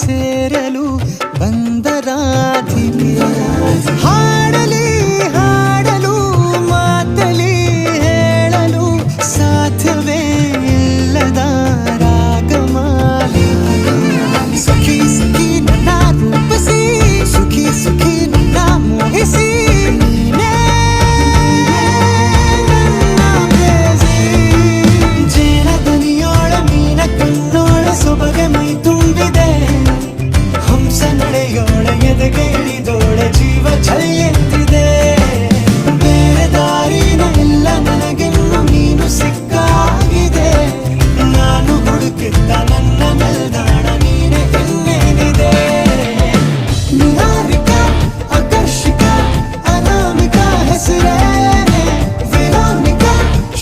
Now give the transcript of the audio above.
సేరలు బందరాజ thinking.